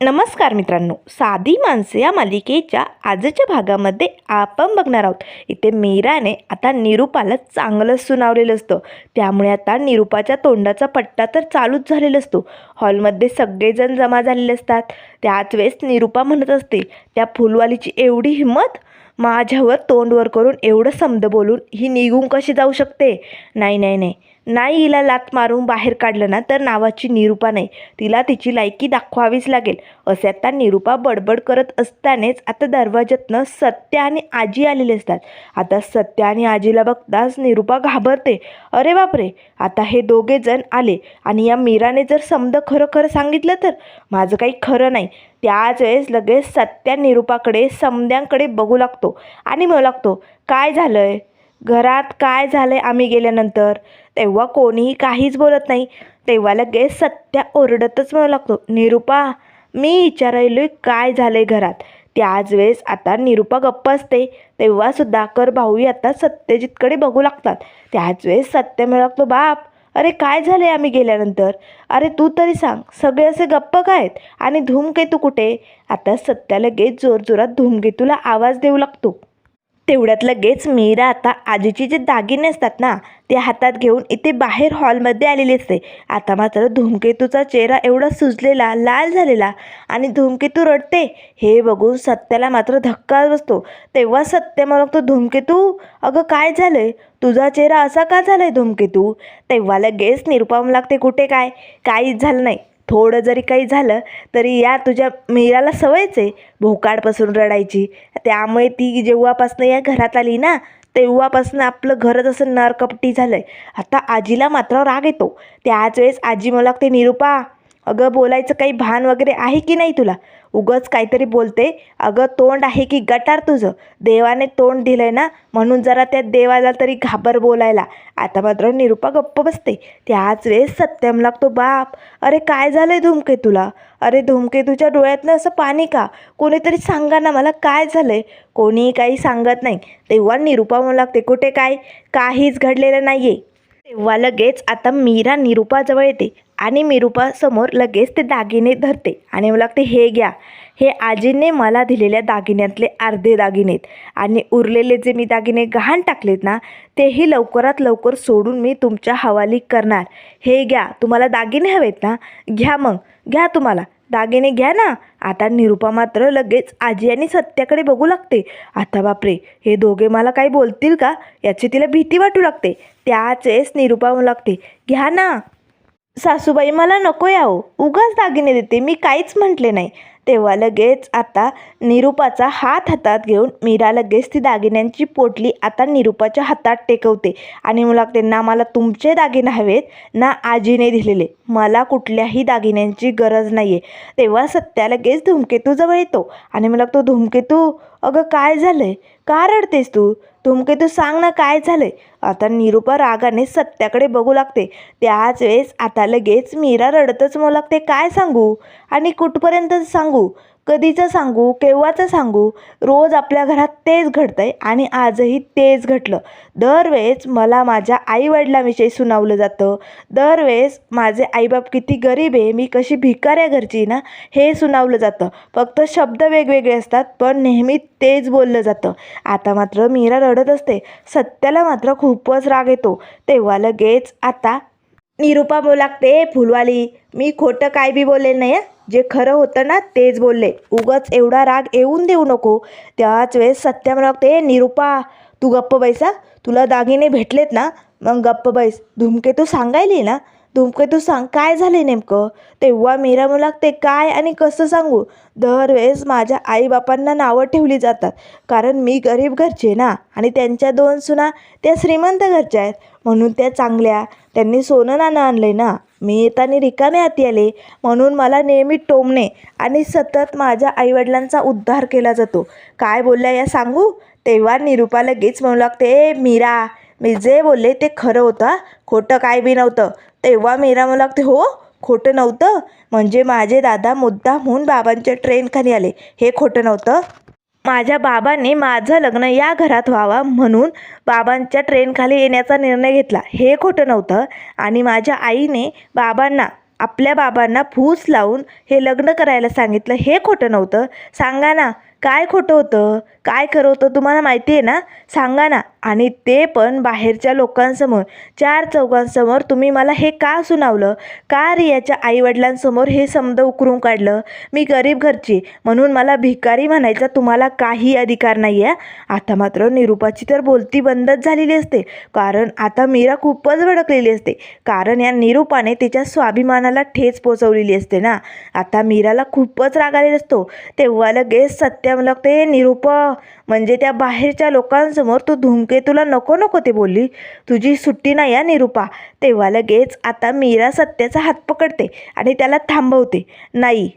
नमस्कार मित्रांनो साधी माणसे या मालिकेच्या आजच्या भागामध्ये आपण बघणार आहोत. इथे मीराने आता निरूपाला चांगलंच सुनावलेलं असतं. त्यामुळे आता निरूपाच्या तोंडाचा पट्टा तर चालूच झालेला असतो. हॉलमध्ये सगळेजण जमा झालेले असतात. त्याच वेळेस निरूपा म्हणत असते त्या फुलवालीची एवढी हिंमत? माझ्यावर तोंडवर करून एवढं समद बोलून ही निघून कशी जाऊ शकते? नाही नाही नाही. नाही हिला लात मारून बाहेर काढलं ना तर नावाची निरूपा नाही. तिला तिची लायकी दाखवावीच लागेल. असे आता निरूपा बडबड करत असतानाच आता दरवाज्यातनं सत्य आणि आजी आलेले असतात. आता सत्य आणि आजीला बघताच निरूपा घाबरते. अरे बापरे! आता हे दोघे जण आले आणि या मीराने जर समद खरं खरं सांगितलं तर? माझं काही खरं नाही. त्याच वेळेस लगेच सत्या निरूपाकडे समद्यांकडे बघू लागतो आणि म्हणू लागतो काय झालं आहे घरात काय झालंय आम्ही गेल्यानंतर? तेव्हा कोणीही काहीच बोलत नाही. तेव्हा लगेच सत्या ओरडतच म्हणू लागतो निरूपा मी विचारायलो काय झालं आहे घरात? त्याच वेळेस आता निरूपा गप्प असते. तेव्हा सुधाकर भाऊही आता सत्यजितकडे बघू लागतात. त्याच वेळेस सत्य म्हणू लागतो बाप अरे काय झालंय आम्ही गेल्यानंतर? अरे तू तरी सांग सगळे असे गप्प काय आहेत? आणि धूमकेतू कुठे आता सत्या लगेच जोरजोरात धूमकेतूला आवाज देऊ लागतो. तेवढ्यात लगेच मीरा आता आजीचे जे दागिने असतात ना ते हातात घेऊन इथे बाहेर हॉलमध्ये आलेली असते. आता मात्र धूमकेतूचा चेहरा एवढा सुजलेला लाल झालेला आणि धूमकेतू रडते हे बघून सत्याला मात्र धक्का बसतो. तेव्हा सत्य म्हणतो धूमकेतू अगं काय झालंय? तुझा चेहरा असा का झालाय धूमकेतू? तेव्हा लगेच निरुपम लागते कुठे काय? काहीच झालं नाही. थोडं जरी काही झालं तरी या तुझ्या मीराला सवयच आहे भोकाडपासून रडायची. त्यामुळे ती जेव्हापासनं या घरात आली ना तेव्हापासून आपलं घरच असं नरकपटी झालं आहे आता आजीला मात्र राग येतो. त्याच वेळेस आजी मला ते निरूपा अगं बोलायचं काही भान वगैरे आहे की नाही तुला? उगच काहीतरी बोलते अगं तोंड आहे की गटार तुझं? देवाने तोंड दिलंय ना? म्हणून जरा त्या देवाला तरी घाबर बोलायला. आता मात्र निरूपा गप्प बसते. त्याच वेळेस सत्यम लागतो बाप अरे काय झालंय धूमकेतूला अरे धूमकेतूच्या डोळ्यातनं असं पाणी का? कोणीतरी सांगा ना मला काय झालंय. कोणीही काही सांगत नाही. तेव्हा निरूपा म्हणू लागते कुठे काय? काहीच घडलेलं नाही आहे तेव्हा लगेच आता मीरा निरूपाजवळ येते आणि निरूपासमोर लगेच ते दागिने धरते आणि मला लागते हे घ्या. हे आजीने मला दिलेल्या दागिन्यातले अर्धे दागिने आहेत आणि उरलेले जे मी दागिने गहाण टाकलेत ना तेही लवकरात लवकर सोडून मी तुमच्या हवाली करणार. हे घ्या. तुम्हाला दागिने हवेत ना? घ्या मग. घ्या तुम्हाला. दागिने घ्या ना. आता निरूपा मात्र लगेच आजी आणि सत्याकडे बघू लागते. आता बापरे हे दोघे मला काही बोलतील का? याची तिला भीती वाटू लागते. त्याच वेळेस निरूपा लागते. घ्या ना. सासूबाई मला नको यावं उगाच दागिने देते. मी काहीच म्हटले नाही. तेव्हा लगेच आता निरूपाचा हात हातात घेऊन मीरा लगेच ती दागिन्यांची पोटली आता निरूपाच्या हातात टेकवते आणि मला लागते ना मला तुमचे दागिने हवेत ना आजीने दिलेले. मला कुठल्याही दागिन्यांची गरज नाही आहे तेव्हा सत्या लगेच धूमकेतूजवळ येतो आणि मला लागतो धूमकेतू अगं काय झालं आहे का रडतेस तू? धूमकेतू सांग ना काय झालं आहे आता निरुपा रागाने सत्याकडे बघू लागते. त्याच वेळेस आता लगेच मीरा रडतच म्हणू लागते काय सांगू? आणि कुठपर्यंत सांगू? कधीचं सांगू केव्हाचं सांगू रोज आपल्या घरात तेच घडतं आहे आणि आजही तेच घडलं. दरवेळेस मला माझ्या आईवडिलांविषयी सुनावलं जातं. दरवेळेस माझे आईबाप किती गरीब आहे मी कशी भिकाऱ्या घरची ना हे सुनावलं जातं. फक्त शब्द वेगवेगळे असतात पण नेहमी तेच बोललं जातं. आता मात्र मीरा रडत असते. सत्याला मात्र खूपच राग येतो. तेव्हा लगेच आता निरूपा बोलागते. फुलवाली मी खोटं काय बी बोललेलं नाही जे खरं होतं ना तेच बोलले. उगच एवढा राग येऊन देऊ नको. त्याच वेळेस सत्या मला लागते निरूपा तू गप्प बैसा तुला दागिने भेटलेत ना? मग गप्प बैस. धूमकेतू सांगायली ना? धूमकेतू सांग काय झाले नेमकं? तेव्हा मीरा मला लागते काय आणि कसं सांगू? दरवेळेस माझ्या आईबापांना नावं ठेवली जातात कारण मी गरीब घरचे ना आणि त्यांच्या दोन सुना त्या श्रीमंत घरच्या आहेत. म्हणून त्या चांगल्या त्यांनी सोनं नाणं आणलं ना. मी येताना रिकामे हाती आले म्हणून मला नेहमी टोमणे आणि सतत माझ्या आईवडिलांचा उद्धार केला जातो. काय बोलल्या या सांगू? तेव्हा निरूपा लगेच म्हणू लागते ए मीरा मी जे बोलले ते खरं होतं खोटं काय बी नव्हतं. तेव्हा मीरा म्हणू लागते हो खोटं नव्हतं. म्हणजे माझे दादा मुद्दा म्हणून बाबांच्या ट्रेनखाली आले. हे खोटं नव्हतं. माझ्या बाबांनी माझं लग्न या घरात व्हावा म्हणून बाबांच्या ट्रेनखाली येण्याचा निर्णय घेतला. हे खोटं नव्हतं. आणि माझ्या आईने बाबांना आपल्या बाबांना फूस लावून हे लग्न करायला सांगितलं. हे खोटं नव्हतं. सांगा ना काय खोटं होतं? काय खरं होतं तुम्हाला माहिती आहे ना? सांगा ना. आणि ते पण बाहेरच्या लोकांसमोर चार चौघांसमोर तुम्ही मला हे का सुनावलं? का रियाच्या आईवडिलांसमोर हे समद उकरून काढलं? मी गरीब घरची म्हणून मला भिकारी म्हणायचा तुम्हाला काही अधिकार नाही आहे? आता मात्र निरूपाची तर बोलती बंदच झालेली असते. कारण आता मीरा खूपच भडकलेली असते. कारण या निरूपाने तिच्या स्वाभिमानाला ठेच पोचवलेली असते ना. आता मीराला खूपच राग आलेला असतो. तेव्हा लगेच सत्या मला ते निरूप म्हणजे त्या बाहेरच्या लोकांसमोर तू धूमकेतूला नको नको ते बोलली. तुझी सुट्टी नाही या निरूपा. तेव्हा लगेच आता मीरा सत्याचा हात पकडते आणि त्याला थांबवते. नाही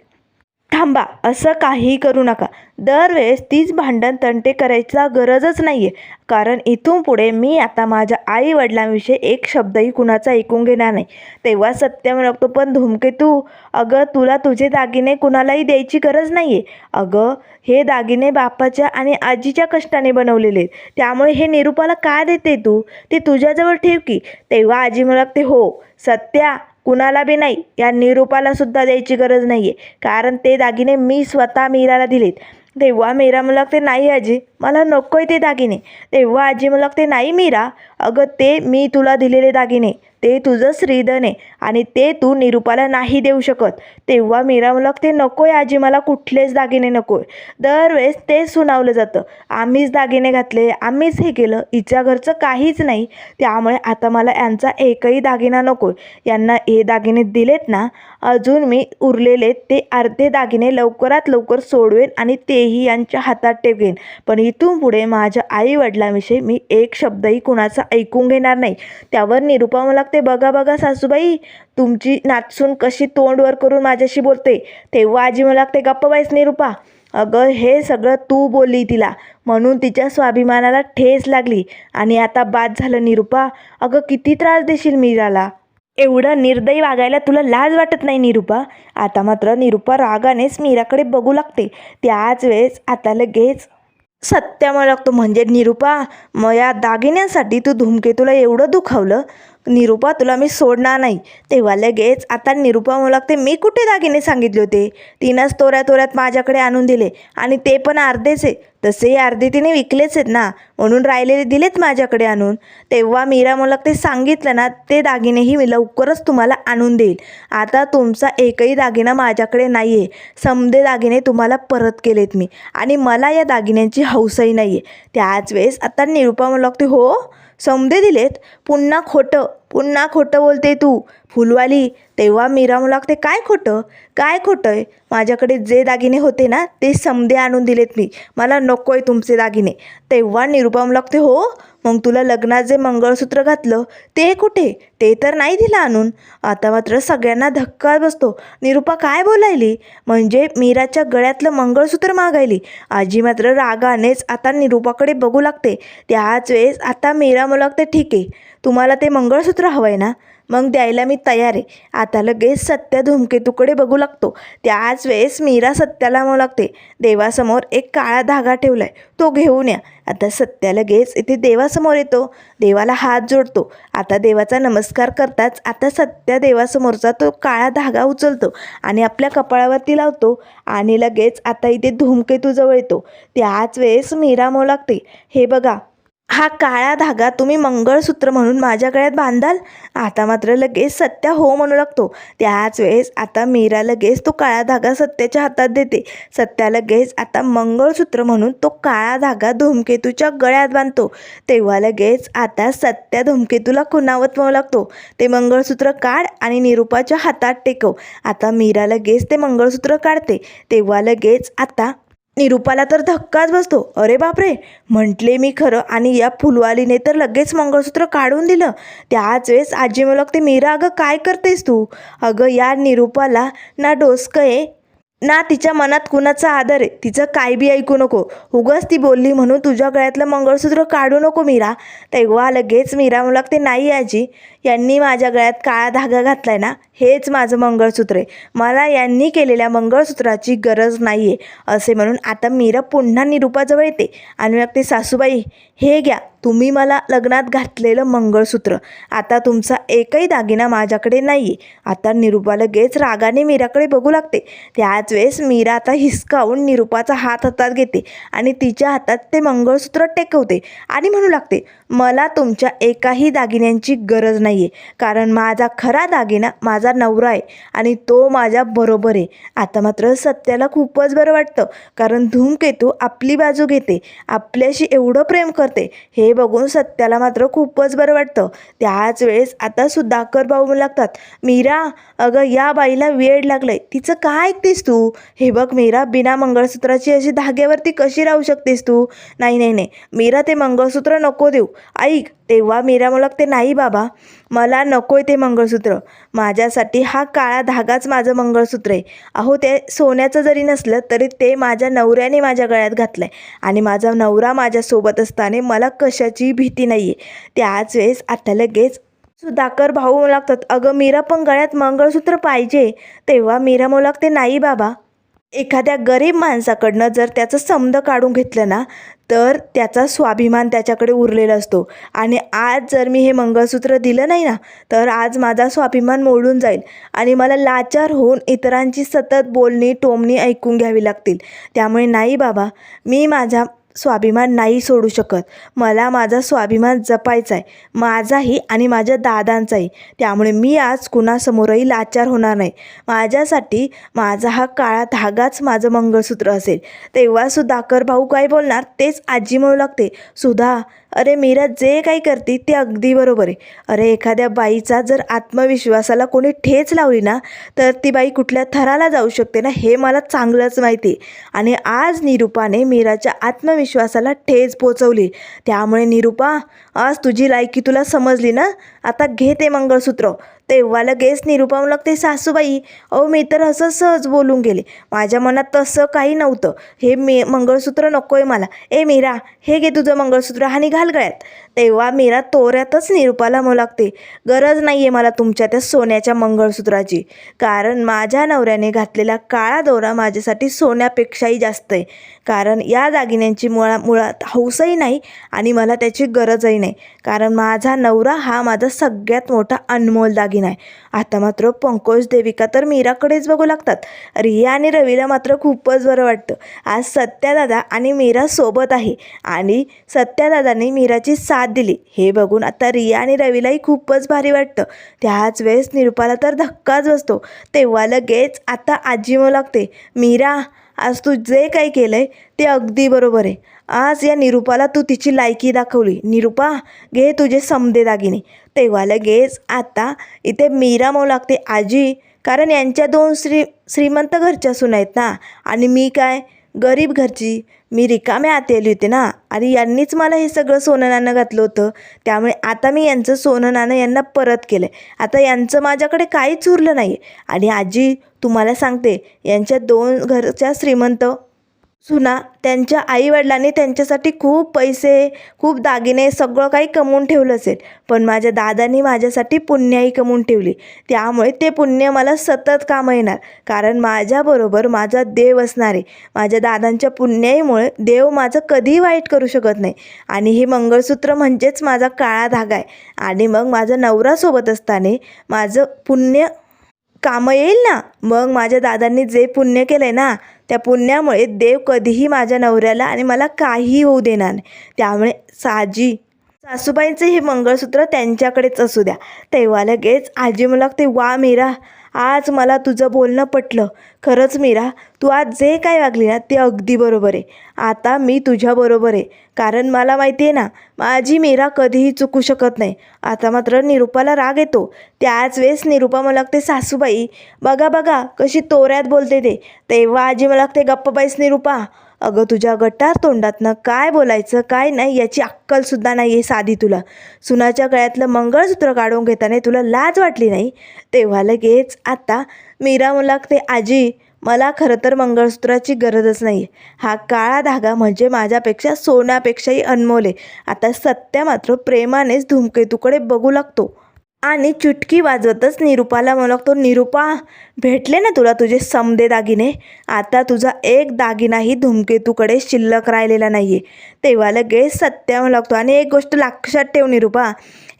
थांबा असं काही करू नका. दरवेळेस तीच भांडण तंटे करायचा गरजच नाही आहे कारण इथून पुढे मी आता माझ्या आई वडिलांविषयी एक शब्दही कुणाचा ऐकून घेणार नाही. तेव्हा सत्य म्हणतो पण धूमकेतू अगं तुला तुझे दागिने कुणालाही द्यायची गरज नाही आहे अगं हे दागिने बापाच्या आणि आजीच्या कष्टाने बनवलेले आहेत. त्यामुळे हे निरूपाला का देते तू? ते तुझ्याजवळ ठेव की. तेव्हा आजी म्हणते हो सत्या कुणाला बी नाही या निरूपाला सुद्धा द्यायची गरज नाही आहे कारण ते दागिने मी स्वतः मीराला दिलेत. तेव्हा मीरा मला ते नाही आजी मला नको आहे ते दागिने. तेव्हा आजी मला ते नाही मीरा. अगं ते मी तुला दिलेले दागिने. ते तुझं श्रीधन आहे आणि ते तू निरूपाला नाही देऊ शकत. तेव्हा मीरा मला ते नको आहे आजी मला कुठलेच दागिने नको आहे दरवेळेस तेच सुनावलं जातं. आम्हीच दागिने घातले आम्हीच हे केलं. हिच्या घरचं काहीच नाही. त्यामुळे आता मला यांचा एकही दागिना नको यांना हे दागिने दिलेत ना अजून मी उरलेले ते अर्धे दागिने लवकरात लवकर सोडवेन आणि तेही यांच्या हातात टेकेन पण इथून पुढे माझ्या आई वडिलांविषयी मी एक शब्दही कुणाचा ऐकून घेणार नाही. त्यावर निरूपा मला लागते बघा बघा सासूबाई तुमची नाचून कशी तोंडवर करून माझ्याशी बोलते. तेव्हा आजी मला लागते गप्प बाईस निरूपा अगं हे सगळं तू बोलली तिला म्हणून तिच्या स्वाभिमानाला ठेस लागली आणि आता बाद झालं निरूपा अगं किती त्रास देशील मीराला एवढं निर्दयी वागायला तुला लाज वाटत नाही निरूपा? आता मात्र निरूपा रागानेच मीराकडे बघू लागते. त्याच वेळेस आता लगेच सत्य मला लागतो. म्हणजे निरूपा म या दागिन्यांसाठी तू धूमकेतूला एवढं दुखावलं? निरूपा तुला मी सोडणार नाही. तेव्हा लगेच आता निरूपा म्हणू लागते मी कुठे दागिने सांगितले होते? तिनंच तोऱ्या तोऱ्यात माझ्याकडे आणून दिले. आणि ते पण अर्धेच आहे तसेही अर्धे तिने विकलेच आहेत ना? म्हणून राहिलेले दिलेत माझ्याकडे आणून. तेव्हा मीरा मला ते सांगितलं ना ते दागिनेही मी लवकरच तुम्हाला आणून देईल. आता तुमचा एकही दागिना माझ्याकडे नाही आहे समदे दागिने तुम्हाला परत केलेत मी. आणि मला या दागिन्यांची हौसही नाही आहे त्याच वेळेस आता निरूपा मला लागते हो? समदे दिलेत पुन्हा खोटं पुन्हा खोटं बोलते तू. फुलवाली तेव्हा मीरा मला लागते काय खोटं? काय खोटं आहे? माझ्याकडे जे दागिने होते ना ते समदे आणून दिलेत मी. मला नको आहे तुमचे दागिने. तेव्हा निरुपा मला लागते हो? मग तुला लग्नात जे मंगळसूत्र घातलं ते कुठे? ते तर नाही दिलं आणून. आता मात्र सगळ्यांना धक्का बसतो. निरुपा काय बोलायली? म्हणजे मीराच्या गळ्यातलं मंगळसूत्र मागायली. आजी मात्र रागानेच आता निरुपाकडे बघू लागते. त्याच वेळेस आता मीरा मुलागते लागते ठीक आहे. तुम्हाला ते मंगळसूत्र हवं आहे ना? मग द्यायला मी तयार आहे. आता लगेच सत्या धूमकेतूकडे बघू लागतो. त्याच वेळेस मीरा सत्याला म्हणू लागते देवासमोर एक काळा धागा ठेवला आहे तो घेऊन या. आता सत्या लगेच इथे देवासमोर येतो. देवाला हात जोडतो. आता देवाचा नमस्कार करताच आता सत्या देवासमोरचा तो काळा धागा उचलतो आणि आपल्या कपाळावरती लावतो आणि लगेच आता इथे धूमकेतूजवळ येतो. त्याच वेळेस मीरा म्हणू लागते हे बघा हा काळा धागा तुम्ही मंगळसूत्र म्हणून माझ्या गळ्यात बांधाल? आता मात्र लगेच सत्या हो म्हणू लागतो. त्याच वेळेस आता मीरा लगेच तो काळा धागा सत्याच्या हातात देते. सत्या लगेच आता मंगळसूत्र म्हणून तो काळा धागा धूमकेतूच्या गळ्यात बांधतो. तेव्हा लगेच आता सत्या धूमकेतूला खुनावत म्हणू लागतो. ते मंगळसूत्र काढ आणि निरूपाच्या हातात टेकव. आता मीरा लगेच ते मंगळसूत्र काढते. तेव्हा लगेच आता निरूपाला तर धक्काच बसतो. अरे बापरे! म्हटले मी खरं आणि या फुलवालीने तर लगेच मंगळसूत्र काढून दिलं. त्याच वेळेस आजी मला ते मीरा अगं काय करतेस तू? अगं या निरूपाला ना डोसकं आहे ना तिच्या मनात कुणाचा आदर आहे. तिचं काय बी ऐकू नको. उगाच ती बोलली म्हणून तुझ्या गळ्यातलं मंगळसूत्र काढू नको मीरा. तेव्हा लगेच मीरा मला ते नाही आजी यांनी माझ्या गळ्यात काळा धागा घातला आहे ना हेच माझं मंगळसूत्र आहे. मला यांनी केलेल्या मंगळसूत्राची गरज नाही आहे असे म्हणून आता मीरा पुन्हा निरूपाजवळ येते. आणि मग ते सासूबाई हे घ्या तुम्ही मला लग्नात घातलेलं मंगळसूत्र. आता तुमचा एकही दागिना माझ्याकडे नाही आहे आता निरूपा लगेच रागाने मीराकडे बघू लागते. त्याच वेळेस मीरा आता हिसकावून निरूपाचा हात हातात घेते आणि तिच्या हातात ते मंगळसूत्र टेकवते आणि म्हणू लागते मला तुमच्या एकाही दागिन्यांची गरज नाही आहे कारण माझा खरा दागिना माझा नवरा आहे आणि तो माझ्या बरोबर आहे. आता मात्र सत्याला खूपच बरं वाटतं. कारण धूमकेतू आपली बाजू घेते. आपल्याशी एवढं प्रेम करते. हे बघून सत्याला मात्र खूपच बरं वाटतं. त्याच वेळेस आता सुधाकर भाऊ लागतात. मीरा अगं या बाईला वेळ लागलंय. तिचं काय ऐकतेस तू? हे बघ मीरा बिना मंगळसूत्राची अशी धाग्यावरती कशी राहू शकतेस तू? नाही नाही नाही. मीरा ते मंगळसूत्र नको देऊ. ऐक तेव्हा मीरा मुलगते ते नाही बाबा मला नकोय ते मंगळसूत्र. माझ्यासाठी हा काळा धागाच माझं मंगळसूत्र आहे. अहो ते सोन्याचं जरी नसलं तरी ते माझ्या नवऱ्याने माझ्या गळ्यात घातलं आहे आणि माझा नवरा माझ्यासोबत असताना मला कशाची भीती नाही आहे त्याच वेळेस आता लगेच सुधाकर भाऊ लागतात अगं मीरा पण गळ्यात मंगळसूत्र पाहिजे. तेव्हा मीरा म्हणू नाही बाबा एखाद्या गरीब माणसाकडनं जर त्याचं समद काढून घेतलं ना तर त्याचा स्वाभिमान त्याच्याकडे उरलेला असतो. आणि आज जर मी हे मंगळसूत्र दिलं नाही ना तर आज माझा स्वाभिमान मोडून जाईल. आणि मला लाचार होऊन इतरांची सतत बोलणी टोमणी ऐकून घ्यावी लागतील. त्यामुळे नाही बाबा मी माझा स्वाभिमान नाही सोडू शकत. मला माझा स्वाभिमान जपायचा आहे माझाही आणि माझ्या दादांचाही. त्यामुळे मी आज कुणासमोरही लाचार होणार नाही. माझ्यासाठी माझा हा काळा धागाच माझं मंगळसूत्र असेल. तेव्हा सुधाकर भाऊ काय बोलणार? तेच आजी म्हणू लागते. सुधा अरे मीरा जे काही करते ते अगदी बरोबर आहे. अरे एखाद्या बाईचा जर आत्मविश्वासाला कोणी ठेच लावली ना तर ती बाई कुठल्या थराला जाऊ शकते ना हे मला चांगलंच माहिती आहे. आणि आज निरूपाने मीराच्या आत्मविश्वासाला ठेच पोचवली. त्यामुळे निरूपा आज तुझी लायकी तुला समजली ना? आता घे ते मंगळसूत्र. तेव्हा लगेच निरूपा लागते सासूबाई अहो मी तर असं सहज बोलून गेले. माझ्या मनात तसं काही नव्हतं. हे मी मंगळसूत्र नको आहे मला. ए मीरा हे घे तुझं मंगळसूत्र. आणि घाल गळ्यात तेव्हा मीरा तोऱ्यातच निरूपाला म्हणू लागते गरज नाही आहे मला तुमच्या त्या सोन्याच्या मंगळसूत्राची. कारण माझ्या नवऱ्याने घातलेला काळा दोरा माझ्यासाठी सोन्यापेक्षाही जास्त आहे. कारण या दागिन्यांची मुळा मुळात हौसही नाही आणि मला त्याची गरजही नाही. कारण माझा नवरा हा माझा सगळ्यात मोठा अनमोल दागिना आहे. आता मात्र पंकज देविका तर मीराकडेच बघू लागतात. रिया आणि रवीला मात्र खूपच बरं वाटतं. आज सत्यादादा आणि मीरा सोबत आहे आणि सत्यादादाने मीराची साथ दिली. हे बघून आता रिया आणि रवीलाही खूपच भारी वाटतं. त्याच वेळेस निरुपाला तर धक्काच बसतो. तेव्हा लगेच आता आजी लागते मीरा आज तू जे काही केलं आहे ते अगदी बरोबर आहे. आज या निरूपाला तू तिची लायकी दाखवली. निरूपा घे तुझे समदे दागिने. तेव्हा लगेच आता इथे मीरा मऊ लागते. आजी कारण यांच्या दोन श्री श्रीमंत घरच्या सून आहेत ना. आणि मी काय? गरीब घरची मी रिकाम्या आत आली होते ना. आणि यांनीच मला हे सगळं सोनं नाणं घातलं होतं. त्यामुळे आता मी यांचं सोनं नाणं यांना परत केलं आहे आता यांचं माझ्याकडे काहीच उरलं नाही आणि आजी तुम्हाला सांगते यांच्या दोन घरच्या श्रीमंत सुना त्यांच्या आईवडिलांनी त्यांच्यासाठी खूप पैसे खूप दागिने सगळं काही कमवून ठेवलं असेल. पण माझ्या दादांनी माझ्यासाठी पुण्याही कमवून ठेवली. त्यामुळे ते पुण्य मला सतत कामं येणार कारण माझ्याबरोबर माझा देव असणार. आहे माझ्या दादांच्या पुण्याईमुळे देव माझं कधीही वाईट करू शकत नाही. आणि हे मंगळसूत्र म्हणजेच माझा काळा धागा आहे. आणि मग माझा नवरासोबत असताना माझं पुण्य कामं येईल ना? मग माझ्या दादांनी जे पुण्य केलं आहे ना त्या पुण्यामुळे देव कधीही माझ्या नवऱ्याला आणि मला काहीही होऊ देणार नाही. त्यामुळे साजी सासूबाईंचे हे मंगळसूत्र त्यांच्याकडेच असू द्या. तेव्हा लगेच आजी मला ते वा मीरा आज मला तुझं बोलणं पटलं. खरंच मीरा तू आज जे काय वागली ना ते अगदी बरोबर आहे. आता मी तुझ्याबरोबर आहे. कारण मला माहिती आहे ना माझी मीरा कधीही चुकू शकत नाही. आता मात्र निरूपाला राग येतो. त्याच वेळेस निरूपा मला लागते सासूबाई बघा बघा कशी तोऱ्यात बोलते ते. तेव्हा आजी मला लागते गप्पाबाईस निरूपा. अगं तुझ्या गटार तोंडातनं काय बोलायचं काय नाही याची अक्कलसुद्धा नाही आहे साधी तुला. सुनाच्या गळ्यातलं मंगळसूत्र काढून घेताना तुला लाज वाटली नाही? तेव्हा लगेच आता मीरा मुलाक ते आजी मला खरं तर मंगळसूत्राची गरजच नाही आहे हा काळा धागा म्हणजे माझ्यापेक्षा सोन्यापेक्षाही अनमोल आहे. आता सत्या मात्र प्रेमानेच धूमकेतूकडे बघू लागतो. आणि चुटकी वाजवतच निरुपाला म्हणू लागतो निरुपा भेटले ना तुला तुझे समदे दागिने? आता तुझा एक दागिनाही धूमकेतूकडे शिल्लक राहिलेला नाही आहे तेव्हा लगेच सत्या म्हणू लागतो आणि एक गोष्ट लक्षात ठेव निरुपा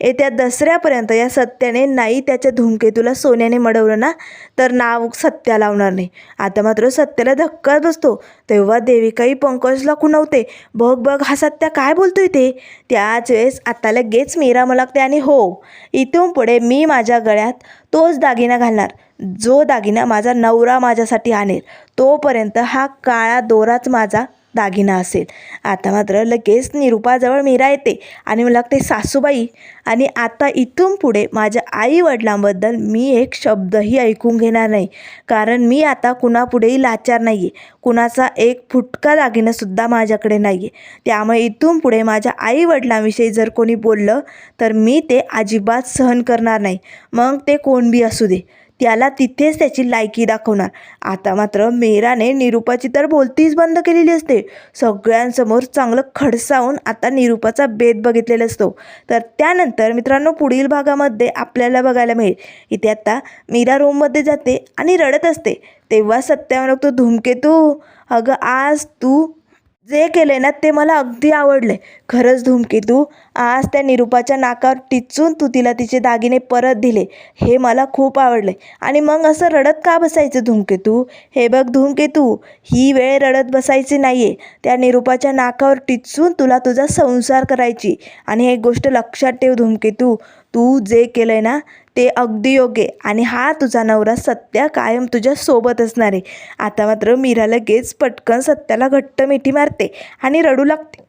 येत्या दसऱ्यापर्यंत या सत्याने नाही त्याच्या धूमकेतूला सोन्याने मडवलं ना तर नाव सत्या लावणार नाही. आता मात्र सत्याला धक्काच बसतो. तेव्हा देविकाही पंकजला खुणवते बघ बघ हा सत्या काय बोलतोय ते? त्याच वेळेस आता लगेच मीरा मला लागते आणि हो इथून पुढे मी माझ्या गळ्यात तोच दागिना घालणार. जो दागिना माझा नवरा माझ्यासाठी आणेल तोपर्यंत हा काळा दोराच माझा दागिना असेल. आता मात्र लगेच निरुपाजवळ मीरा येते आणि मला लागते सासूबाई आणि आता इथून पुढे माझ्या आईवडिलांबद्दल मी एक शब्दही ऐकून घेणार नाही. कारण मी आता कुणापुढेही लाचार नाही आहे कुणाचा एक फुटका दागिनासुद्धा माझ्याकडे नाही आहे त्यामुळे इथून पुढे माझ्या आईवडिलांविषयी जर कोणी बोललं तर मी ते अजिबात सहन करणार नाही. मग ते कोण बी असू दे. त्याला तिथेच त्याची लायकी दाखवणार. आता मात्र मेहराने निरूपाची तर बोलतीच बंद केलेली असते. सगळ्यांसमोर चांगलं खडसावून आता निरूपाचा भेद बघितलेला असतो. तर त्यानंतर मित्रांनो पुढील भागामध्ये आपल्याला बघायला मिळेल. इथे आता मीरा रूममध्ये जाते आणि रडत असते. तेव्हा सत्यावर तो धूमकेतू अगं आज तू जे केले ना ते मला अगदी आवडले खरंच धूमकेतू आज त्या निरूपाच्या नाकावर टिचून तू तिला तिचे दागिने परत दिले हे मला खूप आवडले आणि मग असं रडत का बसायचं धूमकेतू हे बघ धूमकेतू ही वेळ रडत बसायची नाही आहे त्या निरूपाच्या नाकावर टिचून तुला तुझा संसार करायची. आणि हे गोष्ट लक्षात ठेव धूमकेतू तू जे केलं आहे ना ते अगदी योग्य आणि हा तुझा नवरा सत्या कायम तुझ्या सोबत असणार आहे. आता मात्र मीरा लगेच पटकन सत्याला घट्ट मिठी मारते आणि रडू लागते.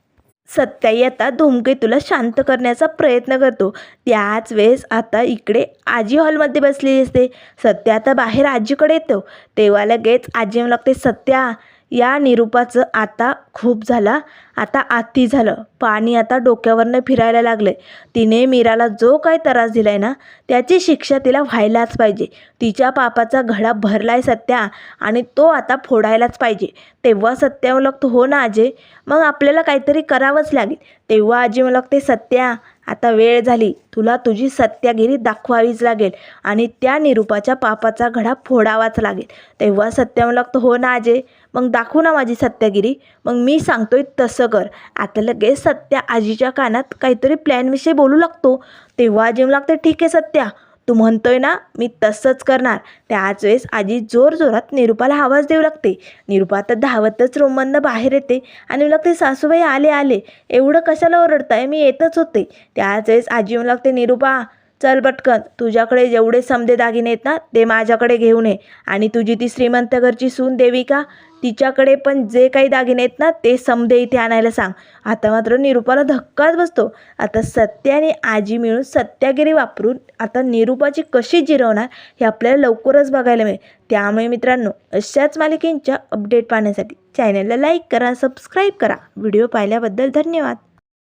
सत्याही आता धूमकेतूला शांत करण्याचा प्रयत्न करतो. त्याच वेळेस आता इकडे आजी हॉलमध्ये बसलेली असते सत्या आता बाहेर आजीकडे येतो. तेव्हा लगेच आजी म्हणू लागते सत्या या निरूपाचं आता खूप झाला. आता आत्ती झालं. पाणी आता डोक्यावरनं फिरायला लागलं तिने मीराला जो काही त्रास दिलाय ना त्याची शिक्षा तिला व्हायलाच पाहिजे. तिच्या पापाचा घडा भरलाय सत्या आणि तो आता फोडायलाच पाहिजे. तेव्हा सत्या म्हणू हो ना आजे? मग आपल्याला काहीतरी करावंच लागेल. तेव्हा आजी मला ते सत्या आता वेळ झाली. तुला तुझी सत्यागिरी दाखवावीच लागेल आणि त्या निरूपाच्या पापाचा घडा फोडावाच लागेल. तेव्हा सत्या म्हणू हो ना आजे? मग दाखवू ना माझी सत्यागिरी. मग मी सांगतोय तसं कर. आता लगेच सत्या आजीच्या कानात काहीतरी प्लॅनविषयी बोलू लागतो. तेव्हा आजी म्हणू लागते ठीक आहे सत्या. तू म्हणतोय ना मी तसंच करणार. त्याच वेळेस आजी जोर जोरात निरूपाला आवाज देऊ लागते. निरूपा तर धावतच रूममधनं बाहेर येते. आणि लागते सासूबाई आले आले. एवढं कशाला ओरडताय? मी येतच होते. त्याच वेळेस आजी म्हणू लागते निरूपा चल पटकन. तुझ्याकडे जेवढे समदे दागिने आहेत ना ते माझ्याकडे घेऊन ये. आणि तुझी ती श्रीमंत घरची सून देवी का? तिच्याकडे पण जे काही दागिने आहेत ना ते समदे इथे आणायला सांग. आता मात्र निरूपाला धक्काच बसतो. आता सत्या आणि आजी मिळून सत्यागिरी वापरून आता निरूपाची कशी जिरवणार हे आपल्याला लवकरच बघायला मिळेल. त्यामुळे मित्रांनो अशाच मालिकेंच्या अपडेट पाहण्यासाठी चॅनलला लाईक करा सबस्क्राईब करा. व्हिडिओ पाहिल्याबद्दल धन्यवाद.